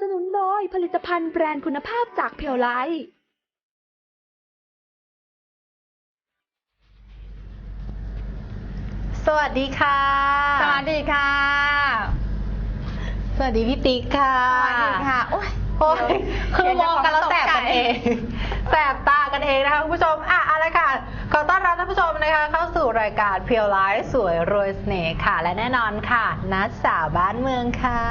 สนุนโดยผลิตภัณฑ์แบรนด์คุณภาพจากเพียวไลสวัสดีค่ะ สวัสดีค่ะ สวัสดีพี่ติ๊กค่ะ สวัสดีค่ะ โอ้ยโอ้ยคือเดี๋ยวมองกันแล้วแสบกันเอง แสบตากันเองนะคะคุณผู้ชม อะอะไรค่ะ ขอต้อนรับท่านผู้ชมนะคะ เข้าสู่รายการเพียวไลฟ์สวยรวยเสน่ห์ค่ะ และแน่นอนค่ะ นัดสาวบ้านเมืองค่ะ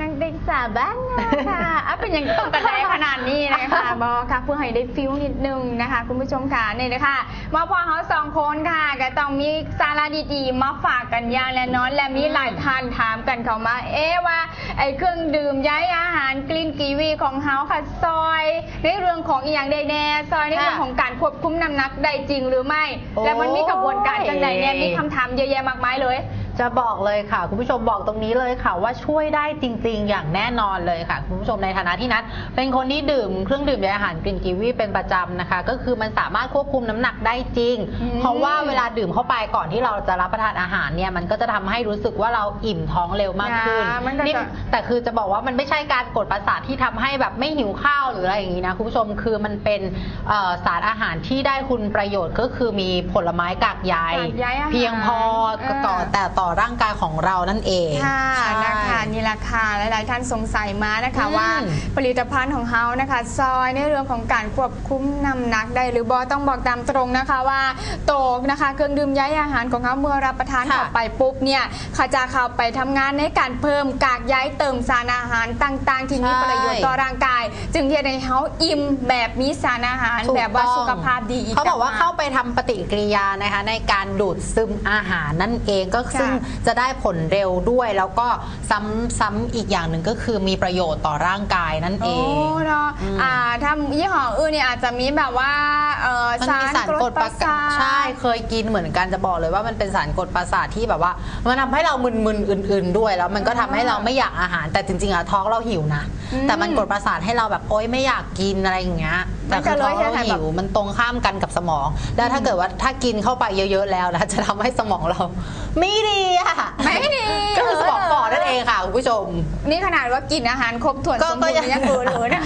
นางเด็กสาวบ้านนาค่ะอะเป็นอย่างต้องกันได้ขนาดนี้นะคะบอกค่ะเพื่อให้ได้ฟิลนิดนึงนะคะ คุณผู้ชมค่ะนี่นะคะมาพอเขาสองคนค่ะก็ต้องมีสาระดีๆมาฝากกันอย่างแน่นอน และมีหลายท่านถามกันเข้ามา เอ๊ะว่าไอ้เครื่องดื่มย้ายอาหารกลิ่นกีวีของเฮาค่ะซอยในเรื่องของอีอย่างใดแน่ซอยในเรื่องของการควบคุมน้ำหนักได้จริงหรือไม่โอ้ยและมันมีกระบวนการจังใดเนี่ยมีคำถามเยอะแยะมากมายเลย จะบอกเลยค่ะ คุณผู้ชมบอกตรงนี้เลยค่ะ ว่าช่วยได้จริง ๆ อย่างแน่นอนเลยค่ะ คุณผู้ชมในฐานะที่นัทเป็นคนที่ดื่มเครื่องดื่มยาอาหารกลิ่นกีวีเป็นประจำนะคะ ก็คือมันสามารถควบคุมน้ำหนักได้จริงอืมเพราะว่าเวลาดื่มเข้าไปก่อนที่เราจะรับประทานอาหารเนี่ยมันก็จะทำให้รู้สึกว่าเราอิ่มท้องเร็วมากขึ้นอ่ามันก็จะนี่แต่คือจะบอกว่ามันไม่ใช่การกดประสาทที่ทำให้แบบไม่หิวข้าวหรืออะไรอย่างนี้นะคุณผู้ชมคือมันเป็นเอ่อสารอาหารที่ได้คุณประโยชน์ก็คือมีผลไม้กากใยกากใยอาหารเพียงพอต่อเออแต่ต่อร่างกายของเรานั่นเองค่ะใช่ นะคะนี่ราคาหลาย ๆ ท่านสงสัยมานะคะอืมว่าผลิตภัณฑ์ของเขานะคะซอยในเรื่องของการควบคุมน้ำหนักได้หรือบอต้องบอกตามตรงนะคะว่าโตกนะคะเครื่องดื่มย้ายอาหารของเขาเมื่อรับประทานค่ะเข้าไปปุ๊บเนี่ยเขาจะเข้าไปทำงานในการเพิ่มกากใยเติมสารอาหารต่าง ๆ ที่มีใช่ประโยชน์ต่อร่างกาย จึงเทียในเขาอิ่มแบบมีสารอาหารถูกแบบว่าต้อง สุขภาพดีอีกเขาบอกว่าต่งหเข้าไปทำปฏิกิริยานะคะในการดูดซึมอาหารนั่นเองก็ค่ะซึ่งจะได้ผลเร็วด้วย แล้วก็ซ้ำซ้ำอีกอย่างหนึ่งก็คือมีประโยชน์ต่อร่างกายนั่นเอโอ้ง เนาะอืมอ่าถ้ายี่ห้ออื่นเนี่ยอาจจะมีแบบว่าเอ่อมันมีสารกดประสาท ใช่เคยกินเหมือนกันจะบอกเลยว่ามันเป็นสารกดประสาทที่แบบว่า มันทำให้เรามึนๆอื่น ๆด้วยแล้วมันก็ทำให้เราไม่อยากอาหารแต่จริงๆอะท้องเราหิวนะอืม แต่มันกดประสาทให้เราแบบโอ๊ยไม่อยากกินอะไรอย่างเงี้ยแต่คือท้องเรามันจะเลยให้หิวมันตรงข้ามกันกับสมอง แล้วถ้าเกิดว่าถ้ากินเข้าไปเยอะๆแล้วนะจะทำให้สมองเรา ไม่ดีอะไม่ดีก็คือสมองฝ่อนั่นเองค่ะคุณผู้ชม นี่ขนาดว่ากินอาหารครบถ้วนก็สมบูรก็ยังณ์ยังเออเลยนะ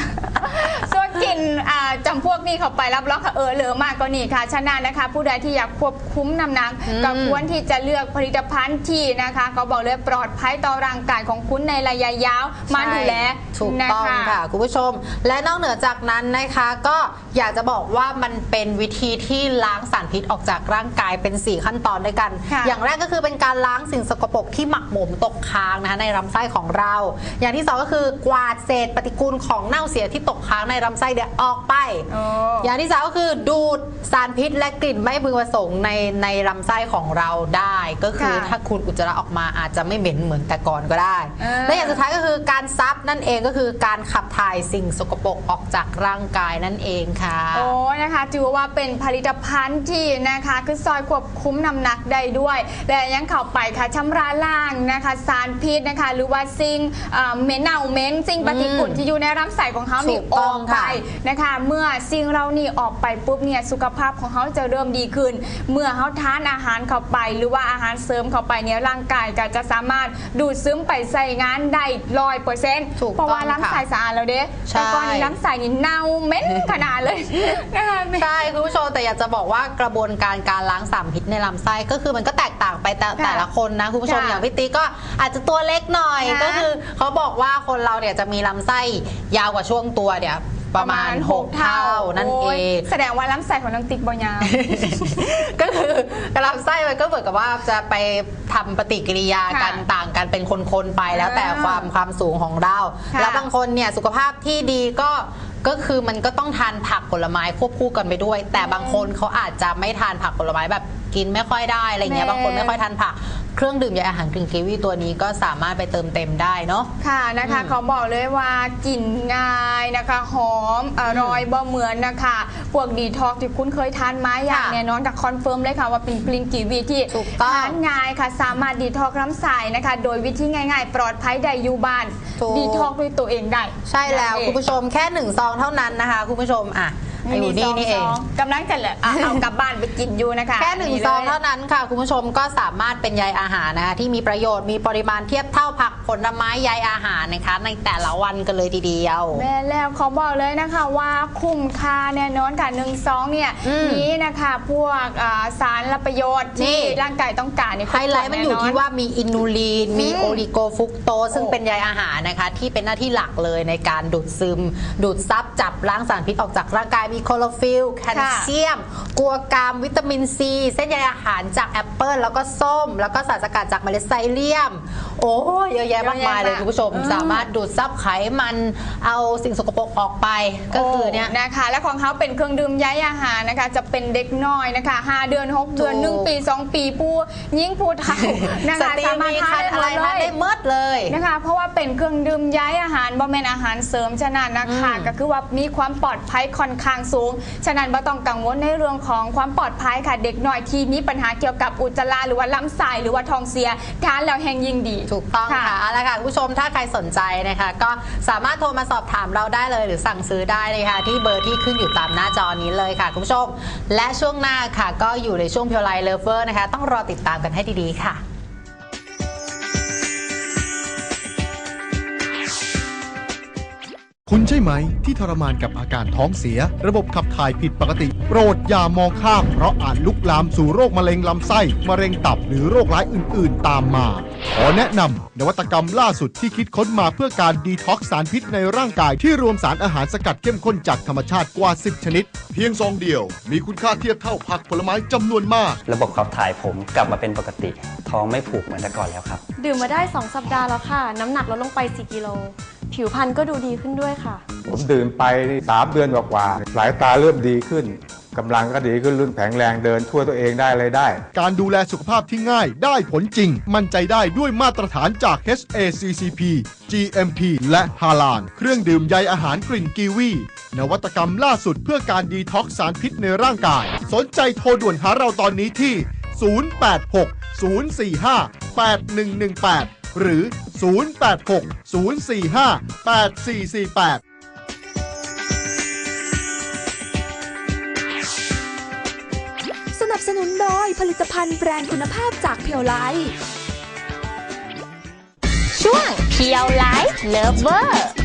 ส่วนกินอ่าจำพวกนี้เข้าไปรับรองค่ะเออเหลือมากก็นี่ค่ะฉะนั้นนะคะ ผู้ใดที่อยากควบคุมน้ำหนักอืมก็ควรที่จะเลือกผลิตภัณฑ์ที่นะคะ ก็บอกเลยปลอดภัยต่อร่างกายของคุณในระยะยาวมาดูแลถูกนะต้องคะค่ะคุณผู้ชม และนอกเหนือจากนั้นนะคะ ก็อยากจะบอกว่ามันเป็นวิธีที่ล้างสารพิษออกจากร่างกายเป็น 4 ขั้นตอนด้วยกันค่ะอย่างแรกก็คือเป็นการล้างสิ่งสกปรกที่หมักหมมตกค้างนะคะในลำไส้ของเรา อย่างที่สองก็คือกวาดเศษปฏิกูลของเน่าเสียที่ตกค้างในลำไส้เดี๋ยวออกไปโอ้อย่างที่สามก็คือดูดสารพิษและกลิ่นไม่พึงประสงค์ในในลำไส้ของเราได้ ก็คือค่ะถ้าคุณอุจจาระออกมาอาจจะไม่เหม็นเหมือนแต่ก่อนก็ได้เออและอย่างสุดท้ายก็คือการซับนั่นเองก็คือการขับถ่ายสิ่งสกปรกออกจากร่างกายนั่นเองค่ะ โอ้นะคะ ถือว่าเป็นผลิตภัณฑ์ที่นะคะคือซอยควบคุมน้ำหนักได้ด้วย และยังเข้าไปค่ะชำระล้างนะคะ สารพิษนะคะ หรือว่าสิ่งเอ่อเหม็นเน่าเหม็นสิ่งปฏิกูลอืมที่อยู่ในลำไส้ของเขานี่ถูกอต้อองกไปค่ะนะคะ เมื่อสิ่งเรานี่ออกไปปุ๊บเนี่ยสุขภาพของเขาจะเริ่มดีขึ้น เมื่อเขาทานอาหารเข้าไป หรือว่าอาหารเสริมเข้าไปเนี่ยร่างกายก็จะสามารถดูดซึมไปใส่งานได้ร้อยเปอร์เซ็นต์ถูกเพราะว่าต้องลำไส้ค่ะสะอาดแล้วเด้ใช่ แต่ก่อนนี้ลำไส้นี่เน่าเหม็นขนาดเลยนะคะใช่คุณผู้ชมแต่อยากจะบอกว่ากระบวนการการล้างสารพิษในลำไส้ก็คือมันก็แตกต่างไปแต่ค่ะแต่ละคนนะคุณผู้ชมค่ะอย่างพี่ติ๊กก็อาจจะตัวเล็กหน่อยนะก็คือเขาบอกว่าคนเราเนี่ยจะมีลำไส้ยาวกว่าช่วงตัวเนี่ย ประมาณ 6 เท่านั่นเอโยง แสดงว่าลำไส้ของน้องติ๊กบอยาว ก็คือกระลำไส้มันก็เหมือนกับว่าจะไปทำปฏิกิริยากันค่ะต่างกันเป็นคนๆไปแล้วแต่อ่าความความสูงของเรา ค่ะแล้วบางคนเนี่ยสุขภาพที่ดีก็ก็คือมันก็ต้องทานผักผลไม้ควบคู่กันไปด้วย แต่บางคนเขาอาจจะไม่ทานผักผลไม้แบบกินไม่ค่อยได้อะไรเงี้ยแน่ บางคนไม่ค่อยทานผัก เครื่องดื่มยาอาหารกึ่งกีวีตัวนี้ก็สามารถไปเติมเต็มได้เนาะ ค่ะนะคะอืมเขาบอกเลยว่ากินง่ายนะคะหอมอร่อยบ่เหมือนนะคะพวกดีท็อกที่คุณเคยทานมาอย่างค่ะแน่นอนกับคอนเฟิร์มเลยค่ะว่าเป็นกลินกีวีที่ถูกต้องทานง่ายค่ะ สามารถดีท็อกน้ำใสนะคะ โดยวิธีง่ายๆ ปลอดภัยได้อยู่บ้านถูกดีท็อกด้วยตัวเองได้ ใช่แล้วนั่นเองคุณผู้ชมแค่หนึ่งซองเท่านั้นนะคะคุณผู้ชมอะ อยู่นี่นี่เอง ซกำลังจะเหลือเอาเอากลับบ้านไปกินอยู่นะคะแค่หนึ่งเลยซองเท่านั้นค่ะ คุณผู้ชมก็สามารถเป็นใยอาหารนะคะที่มีประโยชน์มีปริมาณเทียบเท่าผักผลไม้ใยอาหารนะคะ ในแต่ละวันกันเลยทีเดียว แม่แล้วขอบอกเลยนะคะว่าคุ้มค่าแน่นอนค่ะหนึ่งซองเนี่ยอืมนี้นะคะพวกอ่าสารละประโยชน์นี่ ที่ร่างกายต้องการเนี่ยไฮไลท์มันอยู่ที่ว่ามีอินูลีน มีอืมโอลิโกฟรุกโตสซึ่งโอ้เป็นใยอาหารนะคะ ที่เป็นหน้าที่หลักเลยในการดูดซึม ดูดซับจับล้างสารพิษออกจากร่างกายมีโคลอฟิลแคลเซียมกัวกรามวิตามินซี เส้นใยอาหารจากแอปเปิลแล้วก็ส้ม แล้วก็สารสกัดจากเมล็ดไซเลียม โอ้ยเยอะแยะมากมายเลยคุณผู้ชม สามารถดูดซับไขมันเอาสิ่งสกปรกออกไปก็คือเนี่ยโนะคะ และของเขาเป็นเครื่องดื่มย้ายอาหารนะคะ จะเป็นเด็กน้อยนะคะ 5 เดือน 6 เดือนถูก1ปี 2 ปีผู้ยิ่งผู้เฒ่านะสคะตรีสามารถมีทาคันนได้หอะมไรดเลทานยได้หมดเลยนะคะ เพราะว่าเป็นเครื่องดื่มย้ายอาหารบ่แม่นอาหารเสริมฉะนั้นนะคะอืมก็คือว่ามีความปลอดภัยค่อนข้างสูง ฉะนั้นบ่ต้องกังวลในเรื่องของความปลอดภัยค่ะ เด็กน้อยที่มีปัญหาเกี่ยวกับอุจจาระหรือว่าลำไส้หรือว่าท้องเสียทานแล้วแห้งยิ่งดีถูกต้องค่ะเอาละค่ะคุณผู้ชมถ้าใครสนใจนะคะ ก็สามารถโทรมาสอบถามเราได้เลย หรือสั่งซื้อได้เลยค่ะ ที่เบอร์ที่ขึ้นอยู่ตามหน้าจอนี้เลยค่ะ คุณผู้ชม และช่วงหน้าค่ะ ก็อยู่ในช่วงเพียวไลเลเวอร์นะคะ ต้องรอติดตามกันให้ดีๆค่ะ คุณใช่ไหมที่ทรมานกับอาการท้องเสีย ระบบขับถ่ายผิดปกติ โปรดอย่ามองข้ามเพราะอาจลุกลามสู่โรคมะเร็งลำไส้ มะเร็งตับหรือโรคร้ายอื่น ๆ ตามมา ขอแนะนำนวัตกรรมล่าสุดที่คิดค้นมาเพื่อการดีท็อกซ์สารพิษในร่างกายที่รวมสารอาหารสกัดเข้มข้นจากธรรมชาติกว่า 10 ชนิด เพียงซองเดียว มีคุณค่าเทียบเท่าผักผลไม้จำนวนมาก ระบบขับถ่ายผมกลับมาเป็นปกติ ท้องไม่ผูกเหมือนแต่ก่อนแล้วครับ ดื่มมาได้ 2 สัปดาห์แล้วค่ะ น้ำหนักลดลงไป 4 กิโล ผิวพรรณก็ดูดีขึ้นด้วยค่ะ ผมดื่มไปสามเดือนกว่าๆสายตาเริ่มดีขึ้นกำลังก็ดีขึ้นรุ่นแข็งแรงเดินทั่วตัวเองได้อะไรได้ การดูแลสุขภาพที่ง่ายได้ผลจริง มั่นใจได้ด้วยมาตรฐานจาก HACCP GMP และฮาลาน เครื่องดื่มใยอาหารกลิ่นกีวี นวัตกรรมล่าสุดเพื่อการดีท็อกซ์สารพิษในร่างกาย สนใจโทรด่วนหาเราตอนนี้ที่ 086 045 8118 หรือ 086 045 8448สนับสนุนโดยผลิตภัณฑ์แบรนด์คุณภาพจากเพียวไลช่วงเพียวไลท์เลเวอร์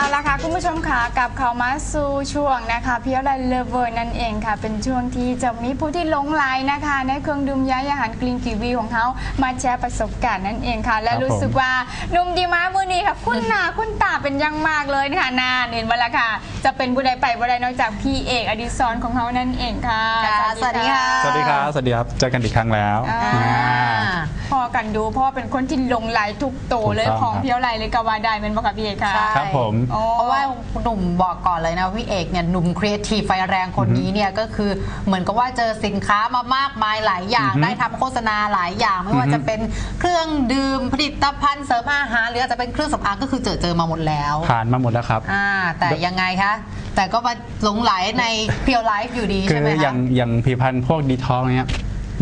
เอาละค่ะคุณผู้ชมค่ะกลับเข้ามาสู่ช่วงนะคะเพียวไลฟ์เลเวอร์นั่นเองค่ะ เป็นช่วงที่จะมีผู้ที่หลงไหลนะคะ ในเครื่องดื่มย้ายอาหารกรีนกีวีของเขามาแชร์ประสบการณ์นั่นเองค่ะ และครับรู้สึกว่าหนุ่มดีมามือนี้ค่ะคุณหนาคุณตาเป็นอยังมากเลยนะคะนาเห็นมาแล้วค่ะ จะเป็นบุไดไปบุไดนอกจากพี่เอกอดิศรของเขานั่นเองค่ะค่ะ สวัสดีค่ะสวัสดีครับสวัสดีครับเจอกันอีกครั้งแล้วอ่าอ่า พอกันดูพ่อเป็นคนที่ลงไหลทุกโตเลยถูกต้องของครับ เพียวไหลเลยก็ว่าได้เป็นบอกกับพี่เอกค่ะ ใช่ครับผม โอ้ เพราะว่าหนุ่มบอกก่อนเลยนะพี่เอกเนี่ยหนุ่มครีเอทีฟไฟแรงคนนี้เนี่ยก็คือเหมือนกับว่าเจอสินค้ามามากมายหลายอย่าง อือฮึได้ทำโฆษณาหลายอย่าง ไม่ว่าอือฮึจะเป็นเครื่องดื่มผลิตภัณฑ์เสริมอาหารหรืออาจจะเป็นเครื่องสำอางก็คือเจอเจอมาหมดแล้วผ่านมาหมดแล้วครับ อ่าแต่ยังไงคะ แต่ก็มาหลงไหลในเพียวไลฟ์อยู่ดีคืใช่อไหมอคะย่างอย่างผลิตภัณฑ์พวกดีท็อกเนี้ย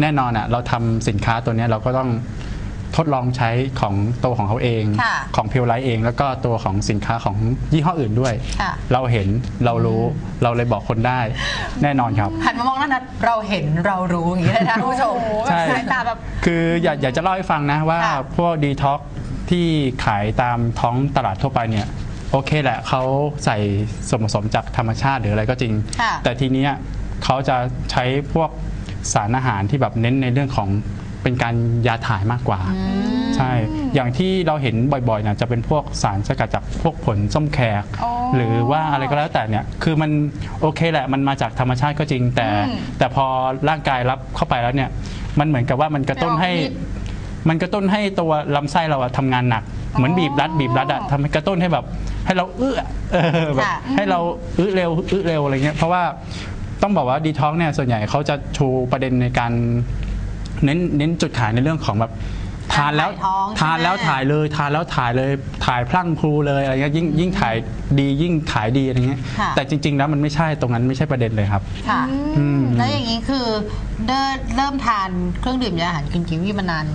แน่นอนอะเราทำสินค้าตัวเนี้ยเราก็ต้องทดลองใช้ของตัวของเขาเอง ค่ะของเพียวไลท์เอง แล้วก็ตัวของสินค้าของยี่ห้ออื่นด้วย ค่ะ เราเห็นเรารู้เราเลยบอกคนได้ แน่นอนครับ หันมามองนั่นนะเราเห็นเรารู้อย่างนี้เลยนะคุณผู้ชมโอ้โหใช่ สายตาแบบ คืออยากอยากจะเล่าให้ฟังนะว่าค่ะพวกดีท็อกที่ขายตามท้องตลาดทั่วไปเนี่ยโอเคแหละเขาใส่ส่วนผสมจากธรรมชาติหรืออะไรก็จริง ค่ะแต่ทีเนี้ยเขาจะใช้พวก สารอาหารที่แบบเน้นในเรื่องของเป็นการยาถ่ายมากกว่า ใช่ อย่างที่เราเห็นบ่อยๆนะจะเป็นพวกสารสกัดจากพวกผลส้มแขก อ๋อหรือว่าอะไรก็แล้วแต่เนี่ย คือมันโอเคแหละ มันมาจากธรรมชาติก็จริง แต่ อืมแต่พอร่างกายรับเข้าไปแล้วเนี่ย มันเหมือนกับว่ามันกระตุ้นให้ไม่ออกฤทธิ์มันกระตุ้นให้ตัวลำไส้เราอะทำงานหนัก เหมือนบีบรัดบีบรัดอะทำให้กระตุ้นให้แบบ ให้เราอื้ออะเออแบบค่ะ ให้เราอื้อเร็วอื้อเร็วอะไรเงี้ย เพราะว่า ต้องบอกว่าดีท็อกเนี่ยส่วนใหญ่เขาจะชูประเด็นในการเน้นเน้นจุดขายในเรื่องของแบบทานแล้วถ่ายท้องทานแล้วใช่ไหม ถ่ายเลยทานแล้วถ่ายเลยถ่ายพลั่งพลูเลยอะไรเงี้ยยิ่งยิ่งถ่ายดียิ่งขายดีอะไรเงี้ยค่ะ แต่จริง ๆ แล้วมันไม่ใช่ตรงนั้นไม่ใช่ประเด็นเลยครับ ค่ะ อืม แล้วอย่างนี้คือเดินเริ่มทานเครื่องดื่มยาอาหารกินกีวีมานาน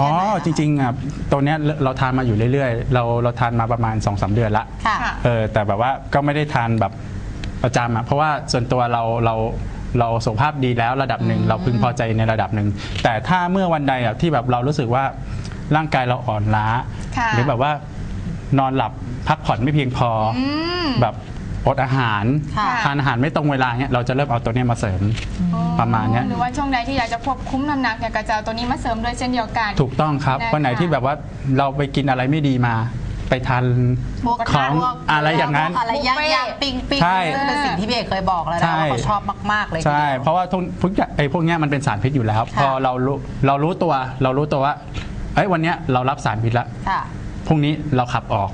อ๋อจริงๆอะตัวเนี้ยเราทานมาอยู่เรื่อยๆ เราเราทานมาประมาณ2อสเดือนละ ค่ะ ค่ะ เออแต่แบบว่าก็ไม่ได้ทานแบบ ประจำอะเพราะว่าส่วนตัวเราเราเราสุขภาพดีแล้วระดับหนึ่งเราพึงพอใจในระดับหนึ่งแต่ถ้าเมื่อวันใดอะที่แบบเรารู้สึกว่าร่างกายเราอ่อนล้า ค่ะหรือแบบว่านอนหลับพักผ่อนไม่เพียงพอออืมแบบอดอาหารค่ะ ทานอาหารไม่ตรงเวลาเนี้ยเราจะเริ่มเอาตัวเนี้ยมาเสริม ประมาณเนี้ย หรือว่าช่วงใดที่อยากจะควบคุมน้ำหนักเนี่ยก็จะเอาตัวนี้มาเสริมด้วยเช่นเดียวกัน ถูกต้องครับ นะคะวันไหนที่แบบว่าเราไปกินอะไรไม่ดีมา ไปทานพวกของพวกอะไรอย่างนั้น พวกอะไรย่างบุฟเฟ่ย่างปิ้งปิ้งใช่ ซึ่งเป็นสิ่งที่พี่เอกเคยบอกแล้วใช่นะว่าเขาชอบมาก ๆ เลยทีใช่ เดียว เพราะว่าทุกทุกอย่างไอ้พวกเนี้ยมันเป็นสารพิษอยู่แล้วค่ะพอเรารู้เรารู้ตัว เรารู้ตัวว่าเอ้ยวันเนี้ยเรารับสารพิษแล้ว ค่ะ พรุ่งนี้เราขับออก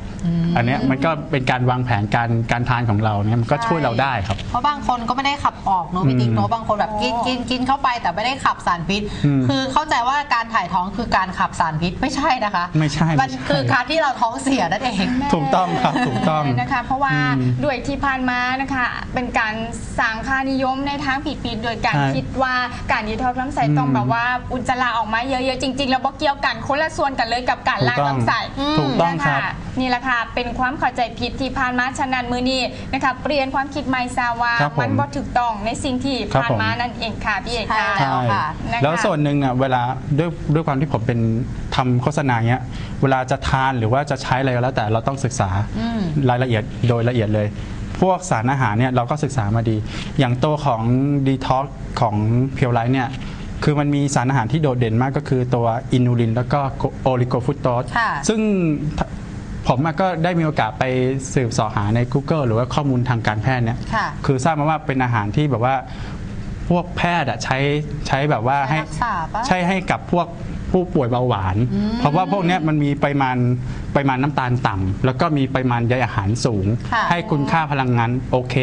อันเนี้ยมันก็เป็นการวางแผนการการทานของเราเนี่ยมันก็ช่วยเราได้ครับ เพราะบางคนก็ไม่ได้ขับออกเนอะพี่ติ๊กเนอะบางคนแบบกินกินกินเข้าไปแต่ไม่ได้ขับสารพิษ อืมคือเข้าใจว่าการถ่ายท้องคือการขับสารพิษไม่ใช่นะคะไม่ใช่มันไม่ใช่คือการที่เราท้องเสียนั่นเอง ถูกต้องครับถูกต้อง นะคะ เพราะว่าอืมด้วยที่ผ่านมานะคะ เป็นการสร้างค่านิยมในทางผิดๆโดยการใช่คิดว่าการดีท็อกซ์ลำไส้ต้องอืมแบบว่าอุจจาระออกมาเยอะๆจริงๆแล้วบ่เกี่ยวกันคนละส่วนกันเลยกับการล้างลำไส้ถูกต้องครับนะะนี่แหละค่ะเป็นความเข้าใจผิดที่ผ่านมาฉะนั้นมือนี้นะคะเปลี่ยนความคิดใหม่ซาว่าครับผมมันบ่ถูกต้องในสิ่งที่ครับผ่านผมมานั่นเองค่ะพี่เอกใช่ค่ะแล้วค่ะนะคะแล้วส่วนหนึ่งอะเวลาด้วยด้วยความที่ผมเป็นทำโฆษณาเนี้ยเวลาจะทานหรือว่าจะใช้อะไรก็แล้วแต่เราต้องศึกษาอืม รายละเอียดโดยละเอียดเลย พวกสารอาหารเนี่ยเราก็ศึกษามาดี อย่างตัวของดีท็อกของเพียวไลท์เนี่ย คือมันมีสารอาหารที่โดดเด่นมากก็คือตัวอินูลิน แล้วก็โอลิโกฟรุตโตสค่ะซึ่งผมอะก็ได้มีโอกาสไปสืบเสอหาใน Google หรือว่าข้อมูลทางการแพทย์เนี่ยค่ะคือทราบมาว่าเป็นอาหารที่แบบว่าพวกแพทย์อะใช้ใช้แบบว่าให้รักษาปะ ใช่ให้กับพวกผู้ป่วยเบาหวาน เพราะว่าพวกเนี้ยมันมีปริมาณปริมาณน้ำตาลต่ำแล้วก็มีปริมาณใยอาหารสูง ค่ะ ให้คุณค่าพลังงานโอเค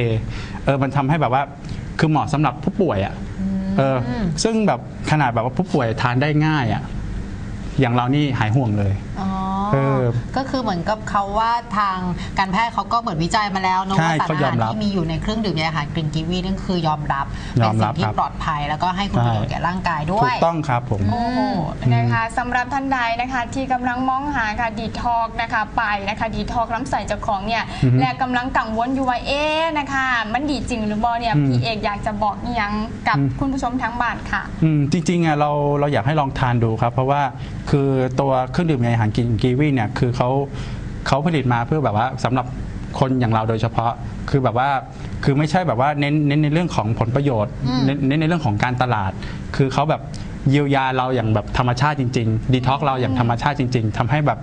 เออมันทำให้แบบว่าคือเหมาะสำหรับผู้ป่วยอะ เออซึ่งแบบขนาดแบบว่าผู้ป่วยทานได้ง่ายอะอย่างเรานี่หายห่วงเลย อ๋อ เออก็คือเหมือนกับเขาว่าทางการแพทย์เขาก็เหมือนวิจัยมาแล้วเนอะใช่ว่าสารเขาอายอหารมรับที่มีอยู่ในเครื่องดื่มยาอาหารกลิ่นกีวีนั่นคือยอมรับยเป็อนมสิ่รังบที่ครับ ปลอดภัยแล้วก็ให้คุณประโยชน์แก่ร่างกายด้ถูวยกต้องครับผม โอ้โหนะคะสำหรับท่านใดนะคะที่กำลังมองหาค่ะดีทอกนะคะไปนะคะดีทอกลำไส้เจ้าของเนี่ยอือฮึและกำลังกังวลอยู่ว่าเอ๊ะนะคะ มันดีจริงหรือบ่เนี่ยอืมพี่เอกอยากจะบอกอหยังกับอืม คุณผู้ชมทั้งบ้านค่ะ อืมจริงๆอะเราเราอยากให้ลองทานดูครับ เพราะว่าคือตัวเครื่องดื่มในอาหารกินกีวีเนี่ยคือเขาเขาผลิตมาเพื่อแบบว่าสำหรับคนอย่างเราโดยเฉพาะคือแบบว่าคือไม่ใช่แบบว่าเน้นเน้นในเรื่องของผลประโยชน์อืมเน้นเน้นในเรื่องของการตลาด คือเขาแบบ เยียวยาเราอย่างแบบธรรมชาติจริงๆดีท็อกเราอย่างธรรมชาติจริง ๆทำให้แบบ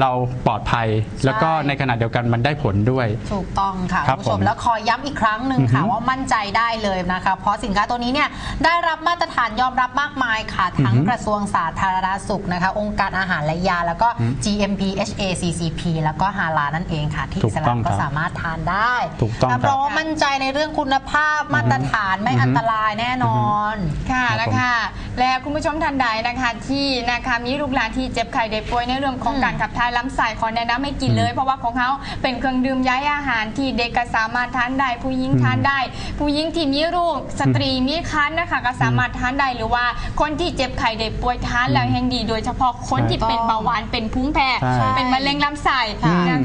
เราปลอดภัย แล้วก็ในขณะเดียวกันมันได้ผลด้วย ถูกต้องค่ะครับคุณผู้ชมผมแล้วขอย้ำอีกครั้งหนึ่งค่ะ อือฮึว่ามั่นใจได้เลยนะคะ เพราะสินค้าตัวนี้เนี่ยได้รับมาตรฐานยอมรับมากมายค่ะ ทั้งอือฮึกระทรวงสาธารณสุขนะคะ องค์การอาหารและยา แล้วก็ GMP HACCP แล้วก็ฮาลานั่นเองค่ะ ที่ถูอิกสต้ลาอมงก็ครับสามารถทานได้ถูกต้องครับเพราะว่ามั่นใจในเรื่องคุณภาพมาตรฐานไม่อันตรายแน่นอน ค่ะครับนะคะ และคุณผู้ชมท่านใดนะคะที่นะคะมีลูกหลานที่เจ็บไข้ได้ป่วยในเรื่องของอืมการขับถ่ายลำไส้ขอแนะนำให้กินเลย เพราะว่าของเขาเป็นเครื่องดื่มย้ายอาหารที่เด็กก็สามารถทานได้ ผู้หญิงทานได้ ผู้หญิงที่มีลูกสตรีมีครรภ์นะคะก็สามารถทานได้หรือว่าคนที่เจ็บไข้ได้ป่วยทานแล้วแห่งดี โดยเฉพาะคนที่เป็นเบาหวานเป็นภูมิแพ้ใช่เป็นมะเร็งลำไส้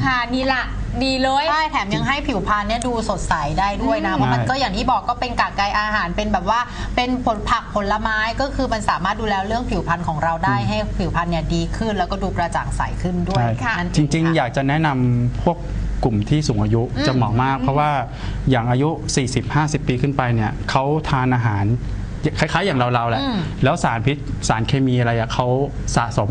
ค่ะนะคะนี่ละดีเลย ใช่แถมยังให้ผิวพรรณเนี่ยดูสดใสได้ด้วยนะอืมเพราะมันใช่ก็อย่างที่บอกก็เป็นกากใยอาหารเป็นแบบว่าเป็นผลผักผลไม้ก็คือมันสามารถดูแลเรื่องผิวพรรณของเราได้ให้ผิวพรรณเนี่ยดีขึ้น แล้วก็ดูกระจ่างใสขึ้นด้วยใช่ค่ะนั่นเจริงค่ะๆอยากจะแนะนำพวกกลุ่มที่สูงอายุอืมจะเหมาะมาก เพราะว่าอย่างอายุ 40-50 ปีขึ้นไปเนี่ยเขาทานอาหารคล้ายๆอย่างเราๆแหละอืมแล้วสารพิษสารเคมีอะไรอะเขาสะสม